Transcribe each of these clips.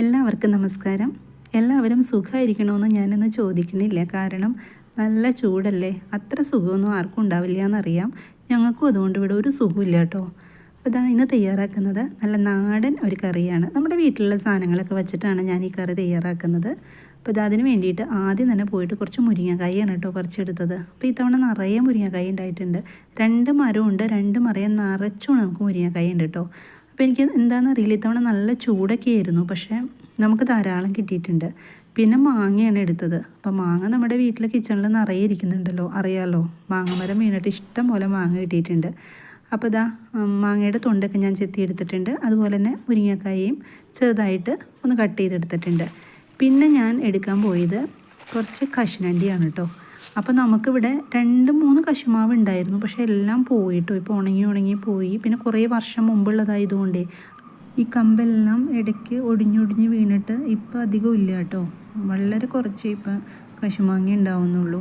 എല്ലാവർക്കും നമസ്കാരം. എല്ലാവരും സുഖമായിരിക്കണമെന്ന് ഞാനിന്ന് ചോദിക്കണില്ല. കാരണം നല്ല ചൂടല്ലേ? അത്ര സുഖമൊന്നും ആർക്കും ഉണ്ടാവില്ല എന്നറിയാം. ഞങ്ങൾക്കും അതുകൊണ്ട് ഇവിടെ ഒരു സുഖമില്ല കേട്ടോ. അപ്പോൾ ഇതാ ഇന്ന് തയ്യാറാക്കുന്നത് നല്ല നാടൻ ഒരു കറിയാണ്. നമ്മുടെ വീട്ടിലുള്ള സാധനങ്ങളൊക്കെ വെച്ചിട്ടാണ് ഞാൻ ഈ കറി തയ്യാറാക്കുന്നത്. അപ്പോൾ ഇത് അതിന് വേണ്ടിയിട്ട് ആദ്യം തന്നെ പോയിട്ട് കുറച്ച് മുരിങ്ങക്കായാണ് കേട്ടോ പറിച്ചെടുത്തത്. അപ്പോൾ ഇത്തവണ നിറയെ മുരിങ്ങക്കായ ഉണ്ടായിട്ടുണ്ട്. രണ്ട് മരമുണ്ട് രണ്ട് മറയും നിറച്ചും നമുക്ക് മുരിങ്ങക്കായ ഉണ്ട് കേട്ടോ. അപ്പോൾ എനിക്ക് എന്താണെന്ന് അറിയില്ല. ഇത്തവണ നല്ല ചൂടൊക്കെ ആയിരുന്നു. പക്ഷേ നമുക്ക് ധാരാളം കിട്ടിയിട്ടുണ്ട്. പിന്നെ മാങ്ങയാണ് എടുത്തത്. അപ്പോൾ മാങ്ങ നമ്മുടെ വീട്ടിലെ കിച്ചണിൽ നിറയെ ഇരിക്കുന്നുണ്ടല്ലോ. അറിയാമല്ലോ മാങ്ങ മരം വീണിട്ട് ഇഷ്ടം പോലെ മാങ്ങ കിട്ടിയിട്ടുണ്ട്. അപ്പോൾ ഇതാ മാങ്ങയുടെ തൊണ്ടൊക്കെ ഞാൻ ചെത്തി എടുത്തിട്ടുണ്ട്. അതുപോലെ തന്നെ മുരിങ്ങക്കായയും ചെറുതായിട്ട് ഒന്ന് കട്ട് ചെയ്തെടുത്തിട്ടുണ്ട്. പിന്നെ ഞാൻ എടുക്കാൻ പോയത് കുറച്ച് കശുനണ്ടിയാണ് കേട്ടോ. അപ്പോൾ നമുക്കിവിടെ രണ്ട് മൂന്ന് കശുമാവ് ഉണ്ടായിരുന്നു. പക്ഷേ എല്ലാം പോയിട്ടോ? ഇപ്പോൾ ഉണങ്ങി ഉണങ്ങി പോയി. പിന്നെ കുറേ വർഷം മുമ്പുള്ളതായതുകൊണ്ട് ഈ കമ്പെല്ലാം ഇടയ്ക്ക് ഒടിഞ്ഞൊടിഞ്ഞ് വീണിട്ട് ഇപ്പം അധികം ഇല്ല കേട്ടോ. വളരെ കുറച്ച് ഇപ്പം കശുമാങ്ങ ഉണ്ടാവുന്നുള്ളൂ.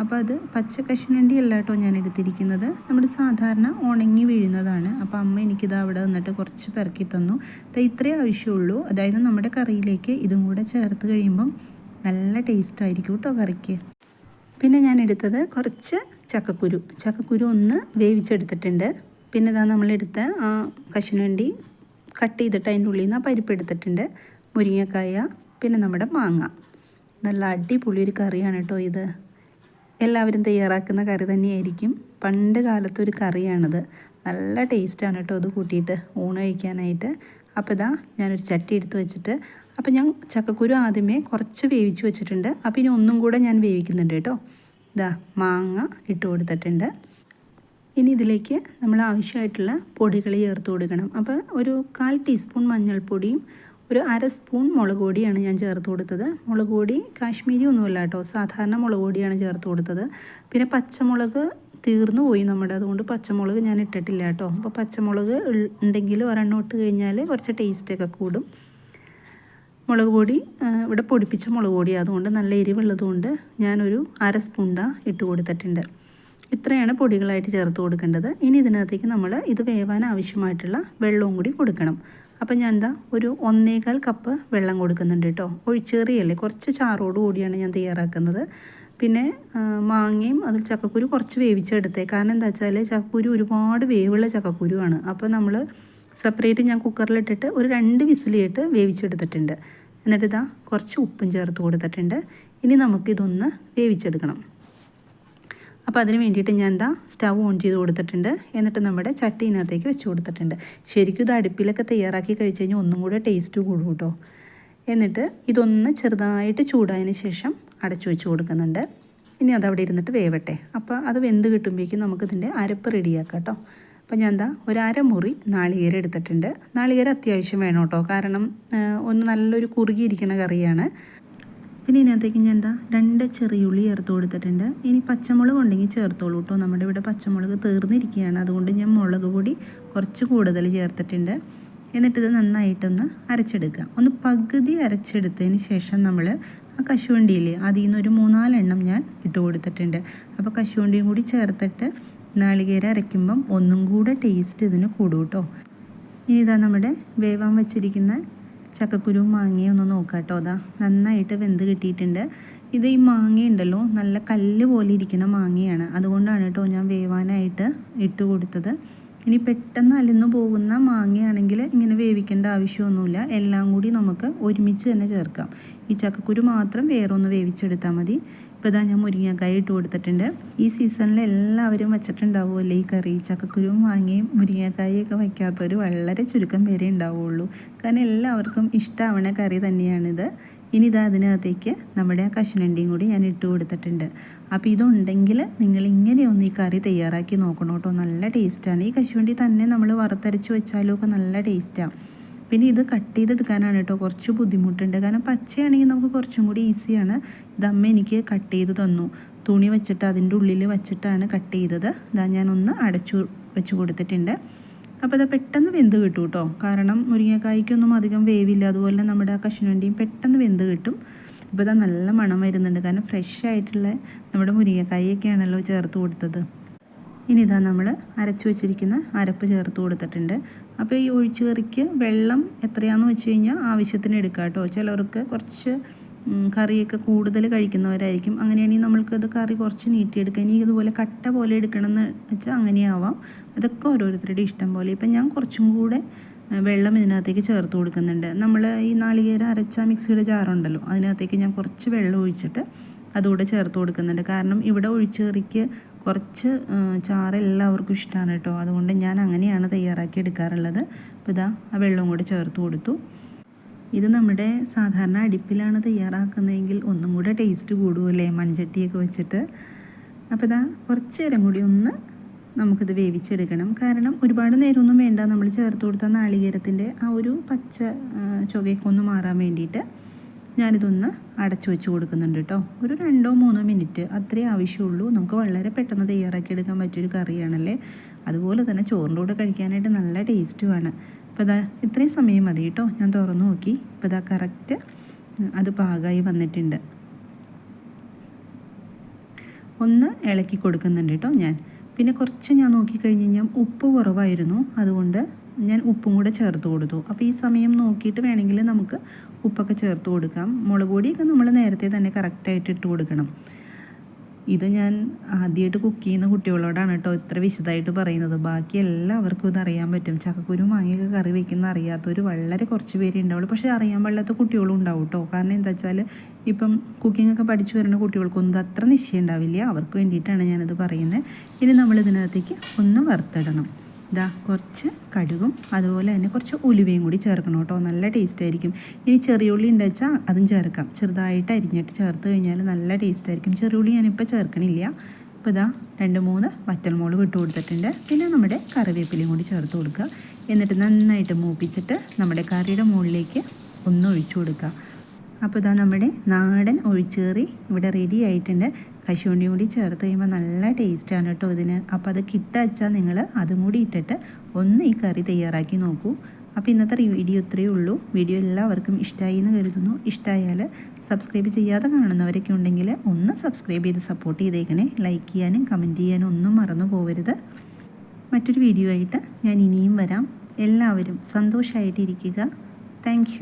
അപ്പോൾ അത് പച്ച കശുനണ്ടി അല്ല കേട്ടോ ഞാൻ എടുത്തിരിക്കുന്നത്. നമ്മുടെ സാധാരണ ഉണങ്ങി വീഴുന്നതാണ്. അപ്പോൾ അമ്മ എനിക്കിത് അവിടെ വന്നിട്ട് കുറച്ച് പെറുക്കി തന്നു. ഇത്രേ ആവശ്യമുള്ളൂ. അതായത് നമ്മുടെ കറിയിലേക്ക് ഇതും കൂടെ ചേർത്ത് കഴിയുമ്പം നല്ല ടേസ്റ്റ് ആയിരിക്കും കേട്ടോ കറിക്ക്. പിന്നെ ഞാൻ എടുത്തത് കുറച്ച് ചക്കക്കുരു. ചക്കക്കുരു ഒന്ന് വേവിച്ചെടുത്തിട്ടുണ്ട്. പിന്നെ ഇതാ നമ്മളെടുത്ത ആ കശുവണ്ടി കട്ട് ചെയ്തിട്ട് അതിന്റെ ഉള്ളിൽ നിന്ന് ആ പരിപ്പ് എടുത്തിട്ടുണ്ട്. മുരിങ്ങക്കായ പിന്നെ നമ്മുടെ മാങ്ങ. നല്ല അടിപൊളി ഒരു കറിയാണ് കേട്ടോ ഇത്. എല്ലാവരും തയ്യാറാക്കുന്ന കറി തന്നെയായിരിക്കും. പണ്ട് കാലത്തൊരു കറിയാണിത്. നല്ല ടേസ്റ്റാണ് കേട്ടോ അത് കൂട്ടിയിട്ട് ഊണ് കഴിക്കാനായിട്ട്. അപ്പോൾ ഇതാ ഞാനൊരു ചട്ടി എടുത്ത് വെച്ചിട്ട് അപ്പോൾ ഞാൻ ചക്കക്കുരു ആദ്യമേ കുറച്ച് വേവിച്ച് വെച്ചിട്ടുണ്ട്. അപ്പോൾ ഇനി ഒന്നും കൂടെ ഞാൻ വേവിക്കുന്നുണ്ട് കേട്ടോ. ഇതാ മാങ്ങ ഇട്ട് കൊടുത്തിട്ടുണ്ട്. ഇനി ഇതിലേക്ക് നമ്മൾ ആവശ്യമായിട്ടുള്ള പൊടികൾ ചേർത്ത് കൊടുക്കണം. അപ്പോൾ ഒരു കാൽ ടീസ്പൂൺ മഞ്ഞൾപ്പൊടിയും ഒരു അര സ്പൂൺ മുളക് പൊടിയാണ് ഞാൻ ചേർത്ത് കൊടുത്തത്. മുളക് പൊടി കാശ്മീരി ഒന്നുമല്ല കേട്ടോ. സാധാരണ മുളക് പൊടിയാണ് ചേർത്ത് കൊടുത്തത്. പിന്നെ പച്ചമുളക് തീർന്നു പോയി നമ്മുടെ. അതുകൊണ്ട് പച്ചമുളക് ഞാൻ ഇട്ടിട്ടില്ല കേട്ടോ. അപ്പോൾ പച്ചമുളക് ഉണ്ടെങ്കിൽ ഒരെണ്ണം ഇട്ട് കഴിഞ്ഞാൽ കുറച്ച് ടേസ്റ്റൊക്കെ കൂടും. മുളക് പൊടി ഇവിടെ പൊടിപ്പിച്ച മുളക് പൊടി അതുകൊണ്ട് നല്ല എരിവുള്ളതുകൊണ്ട് ഞാനൊരു അര സ്പൂൺ ദാ ഇട്ട് കൊടുത്തിട്ടുണ്ട്. ഇത്രയാണ് പൊടികളായിട്ട് ചേർത്ത് കൊടുക്കേണ്ടത്. ഇനി ഇതിനകത്തേക്ക് നമ്മൾ ഇത് വേവാൻ ആവശ്യമായിട്ടുള്ള വെള്ളവും കൂടി കൊടുക്കണം. അപ്പം ഞാൻ എന്താ ഒരു ഒന്നേകാൽ കപ്പ് വെള്ളം കൊടുക്കുന്നുണ്ട് കേട്ടോ. ഒഴിച്ചേറിയല്ലേ? കുറച്ച് ചാറോട് കൂടിയാണ് ഞാൻ തയ്യാറാക്കുന്നത്. പിന്നെ മാങ്ങയും അതിൽ ചക്കക്കുരു കുറച്ച് വേവിച്ചെടുത്തേ. കാരണം എന്താ വെച്ചാൽ ചക്കക്കുരു ഒരുപാട് വേവുള്ള ചക്കക്കുരുവാണ്. അപ്പോൾ നമ്മൾ സെപ്പറേറ്റ് ഞാൻ കുക്കറിലിട്ടിട്ട് ഒരു രണ്ട് വിസിലിട്ട് വേവിച്ചെടുത്തിട്ടുണ്ട്. എന്നിട്ട് ഇതാ കുറച്ച് ഉപ്പും ചേർത്ത് കൊടുത്തിട്ടുണ്ട്. ഇനി നമുക്കിതൊന്ന് വേവിച്ചെടുക്കണം. അപ്പോൾ അതിന് വേണ്ടിയിട്ട് ഞാൻ എന്താ സ്റ്റവ് ഓൺ ചെയ്ത് കൊടുത്തിട്ടുണ്ട്. എന്നിട്ട് നമ്മുടെ ചട്ടിനകത്തേക്ക് വെച്ച് കൊടുത്തിട്ടുണ്ട്. ശരിക്കും ഇത് അടുപ്പിലൊക്കെ തയ്യാറാക്കി കഴിച്ച് കഴിഞ്ഞാൽ ഒന്നും കൂടെ ടേസ്റ്റ് കൂടും കേട്ടോ. എന്നിട്ട് ഇതൊന്ന് ചെറുതായിട്ട് ചൂടായതിന് ശേഷം അടച്ചു വെച്ച് കൊടുക്കുന്നുണ്ട്. ഇനി അതവിടെ ഇരുന്നിട്ട് വേവട്ടെ. അപ്പോൾ അത് വെന്ത് കിട്ടുമ്പോഴേക്കും നമുക്കിതിന്റെ അരപ്പ് റെഡിയാക്കാം കേട്ടോ. അപ്പോൾ ഞാൻ എന്താ ഒരു അരമുറി നാളികേരം എടുത്തിട്ടുണ്ട്. നാളികേരം അത്യാവശ്യം വേണം കേട്ടോ. കാരണം ഒന്ന് നല്ലൊരു കുറുകിയിരിക്കുന്ന കറിയാണ്. പിന്നെ ഇതിനകത്തേക്ക് ഞാൻ എന്താ രണ്ട് ചെറിയുള്ളി ചേർത്ത് കൊടുത്തിട്ടുണ്ട്. ഇനി പച്ചമുളക് ഉണ്ടെങ്കിൽ ചേർത്തോളൂ കേട്ടോ നമ്മുടെ ഇവിടെ പച്ചമുളക് തീർന്നിരിക്കുകയാണ്. അതുകൊണ്ട് ഞാൻ മുളക് പൊടി കുറച്ച് കൂടുതൽ ചേർത്തിട്ടുണ്ട്. എന്നിട്ടിത് നന്നായിട്ടൊന്ന് അരച്ചെടുക്കുക. ഒന്ന് പകുതി അരച്ചെടുത്തതിന് ശേഷം നമ്മൾ ആ കശുവണ്ടിയിൽ അതിൽ നിന്ന് ഒരു മൂന്നാലെണ്ണം ഞാൻ ഇട്ട് കൊടുത്തിട്ടുണ്ട്. അപ്പോൾ കശുവണ്ടിയും കൂടി ചേർത്തിട്ട് നാളികേര അരയ്ക്കുമ്പം ഒന്നും കൂടെ ടേസ്റ്റ് ഇതിന് കൂടും കേട്ടോ ഇനി ഇതാ നമ്മുടെ വേവാൻ വെച്ചിരിക്കുന്ന ചക്കക്കുരുവും മാങ്ങയും ഒന്ന് നോക്കാം കേട്ടോ അതാ നന്നായിട്ട് വെന്ത് കിട്ടിയിട്ടുണ്ട്. ഇത് ഈ മാങ്ങയുണ്ടല്ലോ നല്ല കല്ല് പോലെ ഇരിക്കുന്ന മാങ്ങയാണ്. അതുകൊണ്ടാണ് കേട്ടോ ഞാൻ വേവാനായിട്ട് ഇട്ട് കൊടുത്തത്. ഇനി പെട്ടെന്ന് അലിന്ന് പോകുന്ന മാങ്ങയാണെങ്കിൽ ഇങ്ങനെ വേവിക്കേണ്ട ആവശ്യമൊന്നുമില്ല. എല്ലാം കൂടി നമുക്ക് ഒരുമിച്ച് തന്നെ ചേർക്കാം. ഈ ചക്കക്കുരു മാത്രം വേറെ ഒന്ന് വേവിച്ചെടുത്താൽ മതി. ഇപ്പോൾ ഇതാ ഞാൻ മുരിങ്ങക്കായ ഇട്ട് കൊടുത്തിട്ടുണ്ട്. ഈ സീസണിൽ എല്ലാവരും വെച്ചിട്ടുണ്ടാവുമല്ലോ? ഈ കറി ചക്കക്കുരുവും വാങ്ങി മുരിങ്ങക്കായൊക്കെ വയ്ക്കാത്തവർ വളരെ ചുരുക്കം പേരെ ഉണ്ടാവുള്ളൂ. കാരണം എല്ലാവർക്കും ഇഷ്ടമാവണ കറി തന്നെയാണിത്. ഇനി ഇതാ അതിനകത്തേക്ക് നമ്മുടെ ആ കശുനണ്ടിയും കൂടി ഞാൻ ഇട്ട് കൊടുത്തിട്ടുണ്ട്. അപ്പോൾ ഇതുണ്ടെങ്കിൽ നിങ്ങൾ ഇങ്ങനെയൊന്ന് ഈ കറി തയ്യാറാക്കി നോക്കണം കേട്ടോ. നല്ല ടേസ്റ്റാണ് ഈ കശുവണ്ടി തന്നെ നമ്മൾ വറുത്തരച്ച് വെച്ചാലും ഒക്കെ നല്ല ടേസ്റ്റാണ് പിന്നെ ഇത് കട്ട് ചെയ്തെടുക്കാനാണ് കേട്ടോ കുറച്ച് ബുദ്ധിമുട്ടുണ്ട്. കാരണം പച്ചയാണെങ്കിൽ നമുക്ക് കുറച്ചും കൂടി ഈസിയാണ്. ഇതമ്മ എനിക്ക് കട്ട് ചെയ്ത് തന്നു. തുണി വെച്ചിട്ട് അതിന്റെ ഉള്ളിൽ വെച്ചിട്ടാണ് കട്ട് ചെയ്തത്. ഇതാ ഞാനൊന്ന് അടച്ചു വെച്ച് കൊടുത്തിട്ടുണ്ട്. അപ്പോൾ അത് പെട്ടെന്ന് വെന്ത് കിട്ടും കേട്ടോ. കാരണം മുരിങ്ങക്കായ്ക്കൊന്നും അധികം വേവില്ല. അതുപോലെ നമ്മുടെ ആ കശുവണ്ടിയും പെട്ടെന്ന് വെന്ത് കിട്ടും. ഇപ്പോൾ ഇതാ നല്ല മണം വരുന്നുണ്ട്. കാരണം ഫ്രഷ് ആയിട്ടുള്ള നമ്മുടെ മുരിങ്ങക്കായൊക്കെയാണല്ലോ ചേർത്ത് കൊടുത്തത്. ഇനി ഇതാ നമ്മൾ അരച്ചു വെച്ചിരിക്കുന്ന അരപ്പ് ചേർത്ത് കൊടുത്തിട്ടുണ്ട്. അപ്പോൾ ഈ ഒഴിച്ചു കറിക്ക് വെള്ളം എത്രയാണെന്ന് വെച്ച് കഴിഞ്ഞാൽ ആവശ്യത്തിന് എടുക്കാം കേട്ടോ ചിലവർക്ക് കുറച്ച് കറിയൊക്കെ കൂടുതൽ കഴിക്കുന്നവരായിരിക്കും. അങ്ങനെയാണെങ്കിൽ നമ്മൾക്കത് കറി കുറച്ച് നീട്ടിയെടുക്കാം ഇനി ഇതുപോലെ കട്ട പോലെ എടുക്കണമെന്ന് വെച്ചാൽ അങ്ങനെയാവാം. അതൊക്കെ ഓരോരുത്തരുടെ ഇഷ്ടം പോലെ. ഇപ്പം ഞാൻ കുറച്ചും കൂടെ വെള്ളം ഇതിനകത്തേക്ക് ചേർത്ത് കൊടുക്കുന്നുണ്ട്. നമ്മൾ ഈ നാളികേരം അരച്ച മിക്സിയുടെ ജാറുണ്ടല്ലോ അതിനകത്തേക്ക് ഞാൻ കുറച്ച് വെള്ളം ഒഴിച്ചിട്ട് അതുകൂടെ ചേർത്ത് കൊടുക്കുന്നുണ്ട്. കാരണം ഇവിടെ ഒഴിച്ചേറിക്ക് കുറച്ച് ചാറ് എല്ലാവർക്കും ഇഷ്ടമാണ് കേട്ടോ. അതുകൊണ്ട് ഞാൻ അങ്ങനെയാണ് തയ്യാറാക്കി എടുക്കാറുള്ളത്. അപ്പോൾ ഇതാ ആ വെള്ളവും കൂടെ ചേർത്ത് കൊടുത്തു. ഇത് നമ്മുടെ സാധാരണ അടുപ്പിലാണ് തയ്യാറാക്കുന്നതെങ്കിൽ ഒന്നും കൂടെ ടേസ്റ്റ് കൂടുമല്ലേ മൺചട്ടിയൊക്കെ വെച്ചിട്ട്. അപ്പോൾ ഇതാ കുറച്ച് നേരം കൂടി ഒന്ന് നമുക്കിത് വേവിച്ചെടുക്കണം. കാരണം ഒരുപാട് നേരമൊന്നും വേണ്ട. നമ്മൾ ചേർത്ത് കൊടുത്ത നാളികേരത്തിന്റെ ആ ഒരു പച്ച ചുവയൊക്കെ ഒന്ന് മാറാൻ വേണ്ടിയിട്ട്. ഞാനിതൊന്ന് അടച്ചു വെച്ച് കൊടുക്കുന്നുണ്ട് കേട്ടോ. ഒരു രണ്ടോ മൂന്നോ മിനിറ്റ് അത്രേ ആവശ്യമുള്ളൂ. നമുക്ക് വളരെ പെട്ടെന്ന് തയ്യാറാക്കി എടുക്കാൻ പറ്റിയൊരു കറിയാണല്ലേ? അതുപോലെ തന്നെ ചോറിന്റെ കൂടെ കഴിക്കാനായിട്ട് നല്ല ടേസ്റ്റുമാണ് അപ്പോൾ ഇതാ ഇത്രയും സമയം മതി കേട്ടോ. ഞാൻ തുറന്നു നോക്കി. ഇപ്പോൾ ഇതാ കറക്റ്റ് അത് പാകമായി വന്നിട്ടുണ്ട്. ഒന്ന് ഇളക്കി കൊടുക്കുന്നുണ്ട് കേട്ടോ ഞാൻ. പിന്നെ കുറച്ച് ഞാൻ നോക്കിക്കഴിഞ്ഞ് കഴിഞ്ഞാൽ ഉപ്പ് കുറവായിരുന്നു. അതുകൊണ്ട് ഞാൻ ഉപ്പും കൂടെ ചേർത്ത് കൊടുത്തു. അപ്പോൾ ഈ സമയം നോക്കിയിട്ട് വേണമെങ്കിൽ നമുക്ക് ഉപ്പൊക്കെ ചേർത്ത് കൊടുക്കാം. മുളക് പൊടിയൊക്കെ നമ്മൾ നേരത്തെ തന്നെ കറക്റ്റായിട്ട് ഇട്ട് കൊടുക്കണം. ഇത് ഞാൻ ആദ്യമായിട്ട് കുക്ക് ചെയ്യുന്ന കുട്ടികളോടാണ് കേട്ടോ ഇത്ര വിശദമായിട്ട് പറയുന്നത്. ബാക്കി എല്ലാവർക്കും ഇത് അറിയാൻ പറ്റും. ചക്കക്കുരു മാങ്ങയൊക്കെ കറി വെക്കുന്ന അറിയാത്തവർ വളരെ കുറച്ച് പേര് ഉണ്ടാവുള്ളൂ. പക്ഷേ അറിയാൻ പാടില്ലാത്ത കുട്ടികളും ഉണ്ടാവും കേട്ടോ. കാരണം എന്താ വെച്ചാൽ ഇപ്പം കുക്കിംഗ് ഒക്കെ പഠിച്ചു വരുന്ന കുട്ടികൾക്കൊന്നും അത്ര നിശ്ചയം ഉണ്ടാവില്ല. അവർക്ക് വേണ്ടിയിട്ടാണ് ഞാനിത് പറയുന്നത്. ഇനി നമ്മൾ ഇതിനകത്തേക്ക് ഒന്ന് വറുത്തിടണം. ഇതാ കുറച്ച് കടുകും അതുപോലെ തന്നെ കുറച്ച് ഉലുവയും കൂടി ചേർക്കണം കേട്ടോ. നല്ല ടേസ്റ്റ് ആയിരിക്കും. ഇനി ചെറിയുള്ളി ഉണ്ട് വെച്ചാൽ അതും ചേർക്കാം. ചെറുതായിട്ട് അരിഞ്ഞിട്ട് ചേർത്ത് കഴിഞ്ഞാൽ നല്ല ടേസ്റ്റ് ആയിരിക്കും. ചെറിയുള്ളി ഞാനിപ്പോൾ ചേർക്കണില്ല. അപ്പോൾ ഇതാ രണ്ട് മൂന്ന് വറ്റൽമുളക് ഇട്ട് കൊടുത്തിട്ടുണ്ട്. പിന്നെ നമ്മുടെ കറിവേപ്പിലയും കൂടി ചേർത്ത് കൊടുക്കുക. എന്നിട്ട് നന്നായിട്ട് മൂപ്പിച്ചിട്ട് നമ്മുടെ കറിയുടെ മുകളിലേക്ക് ഒന്ന് ഒഴിച്ചു കൊടുക്കുക. അപ്പോൾ ഇതാ നമ്മുടെ നാടൻ ഒഴിച്ചേറി ഇവിടെ റെഡി ആയിട്ടുണ്ട്. കശുവണ്ടിയും കൂടി ചേർത്ത് കഴിയുമ്പോൾ നല്ല ടേസ്റ്റാണ് കേട്ടോ ഇതിന്. അപ്പോൾ അത് കിട്ടച്ചാൽ നിങ്ങൾ അതും കൂടി ഇട്ടിട്ട് ഒന്ന് ഈ കറി തയ്യാറാക്കി നോക്കൂ. അപ്പോൾ ഇന്നത്തെ വീഡിയോ ഇത്രയേ ഉള്ളൂ. വീഡിയോ എല്ലാവർക്കും ഇഷ്ടമായി എന്ന് കരുതുന്നു. ഇഷ്ടമായാൽ സബ്സ്ക്രൈബ് ചെയ്യാതെ കാണുന്നവരൊക്കെ ഉണ്ടെങ്കിൽ ഒന്ന് സബ്സ്ക്രൈബ് ചെയ്ത് സപ്പോർട്ട് ചെയ്തേക്കണേ. ലൈക്ക് ചെയ്യാനും കമന്റ് ചെയ്യാനും ഒന്നും മറന്നു പോകരുത് മറ്റൊരു വീഡിയോ ആയിട്ട് ഞാൻ ഇനിയും വരാം. എല്ലാവരും സന്തോഷമായിട്ടിരിക്കുക താങ്ക്